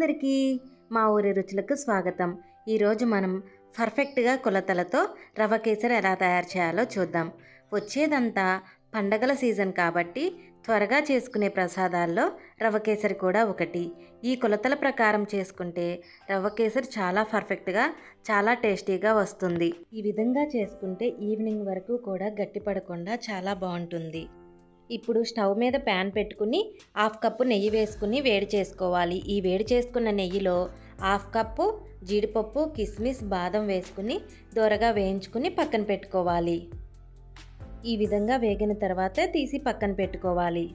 అందరికీ మా ఊరి రుచులకు స్వాగతం. ఈరోజు మనం పర్ఫెక్ట్గా కొలతలతో రవ కేసరి ఎలా తయారు చేయాలో చూద్దాం. వచ్చేదంతా పండగల సీజన్ కాబట్టి త్వరగా చేసుకునే ప్రసాదాల్లో రవ కేసరి కూడా ఒకటి. ఈ కొలతల ప్రకారం చేసుకుంటే రవ కేసరి చాలా పర్ఫెక్ట్గా చాలా టేస్టీగా వస్తుంది. ఈ విధంగా చేసుకుంటే ఈవినింగ్ వరకు కూడా గట్టిపడకుండా చాలా బాగుంటుంది. ఇప్పుడు స్టవ్ మీద ప్యాన్ పెట్టుకుని హాఫ్ కప్పు నెయ్యి వేసుకుని వేడి చేసుకోవాలి. ఈ వేడి చేసుకున్న నెయ్యిలో హాఫ్ కప్పు జీడిపప్పు కిస్మిస్ బాదం వేసుకుని దూరగా వేయించుకుని పక్కన పెట్టుకోవాలి. ఈ విధంగా వేగిన తర్వాత తీసి పక్కన పెట్టుకోవాలి.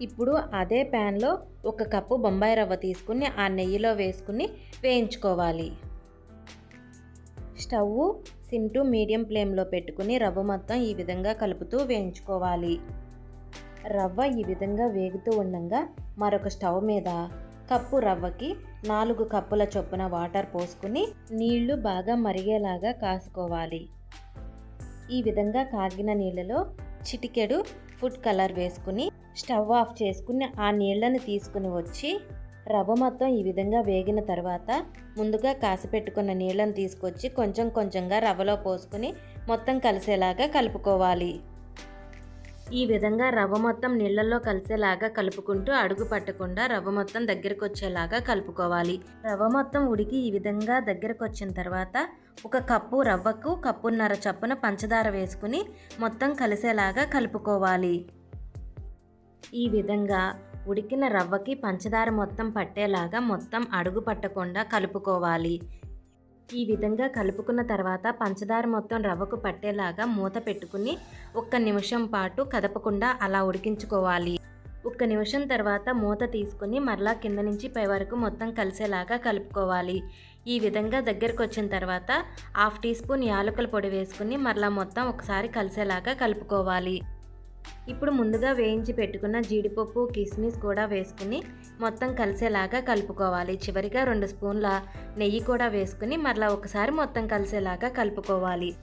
ఇప్పుడు అదే ప్యాన్లో ఒక కప్పు బొంబాయి రవ్వ తీసుకుని ఆ నెయ్యిలో వేసుకుని వేయించుకోవాలి. స్టవ్ సిమ్ టు మీడియం ఫ్లేమ్లో పెట్టుకుని రవ్వ మొత్తం ఈ విధంగా కలుపుతూ వేయించుకోవాలి. రవ్వ ఈ విధంగా వేగుతూ ఉండగా మరొక స్టవ్ మీద కప్పు రవ్వకి నాలుగు కప్పుల చొప్పున వాటర్ పోసుకుని నీళ్ళు బాగా మరిగేలాగా కాసుకోవాలి. ఈ విధంగా కాగిన నీళ్ళలో చిటికెడు ఫుడ్ కలర్ వేసుకుని స్టవ్ ఆఫ్ చేసుకుని ఆ నీళ్ళను తీసుకుని వచ్చి రవ్వ మొత్తం ఈ విధంగా వేగిన తర్వాత ముందుగా కాసిపెట్టుకున్న నీళ్ళను తీసుకొచ్చి కొంచెం కొంచెంగా రవ్వలో పోసుకుని మొత్తం కలిసేలాగా కలుపుకోవాలి. ఈ విధంగా రవ్వ మొత్తం నీళ్ళల్లో కలిసేలాగా కలుపుకుంటూ అడుగు పట్టకుండా రవ్వ మొత్తం దగ్గరకు వచ్చేలాగా కలుపుకోవాలి. రవ్వ మొత్తం ఉడికి ఈ విధంగా దగ్గరకు వచ్చిన తర్వాత ఒక కప్పు రవ్వకు కప్పున్నర చప్పున పంచదార వేసుకుని మొత్తం కలిసేలాగా కలుపుకోవాలి. ఈ విధంగా ఉడికిన రవ్వకి పంచదార మొత్తం పట్టేలాగా మొత్తం అడుగు పట్టకుండా కలుపుకోవాలి. ఈ విధంగా కలుపుకున్న తర్వాత పంచదార మొత్తం రవ్వకు పట్టేలాగా మూత పెట్టుకుని ఒక్క నిమిషం పాటు కదపకుండా అలా ఉడికించుకోవాలి. ఒక్క నిమిషం తర్వాత మూత తీసుకుని మరలా కింద నుంచి పై వరకు మొత్తం కలిసేలాగా కలుపుకోవాలి. ఈ విధంగా దగ్గరకు వచ్చిన తర్వాత హాఫ్ టీ స్పూన్ యాలకుల పొడి వేసుకుని మరలా మొత్తం ఒకసారి కలిసేలాగా కలుపుకోవాలి. ఇప్పుడు ముందుగా వేయించి పెట్టుకున్న జీడిపప్పు కిస్మిస్ కూడా వేసుకుని మొత్తం కలిసేలాగా కలుపుకోవాలి. చివరిగా రెండు స్పూన్ల నెయ్యి కూడా వేసుకుని మరలా ఒకసారి మొత్తం కలిసేలాగా కలుపుకోవాలి.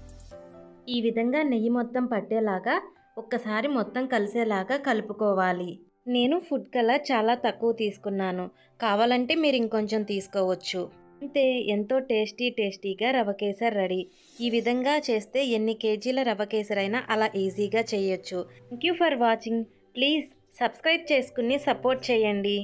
ఈ విధంగా నెయ్యి మొత్తం పట్టేలాగా ఒక్కసారి మొత్తం కలిసేలాగా కలుపుకోవాలి. నేను ఫుడ్ కలర్ చాలా తక్కువ తీసుకున్నాను. కావాలంటే మీరు ఇంకొంచెం తీసుకోవచ్చు. అంతే ఎంతో టేస్టీ టేస్టీగా రవ కేసర్ రెడీ. ఈ విధంగా చేస్తే ఎన్ని కేజీల రవ కేసరైనా అలా ఈజీగా చేయొచ్చు. Thank you for watching please subscribe చేసుకుని సపోర్ట్ చేయండి.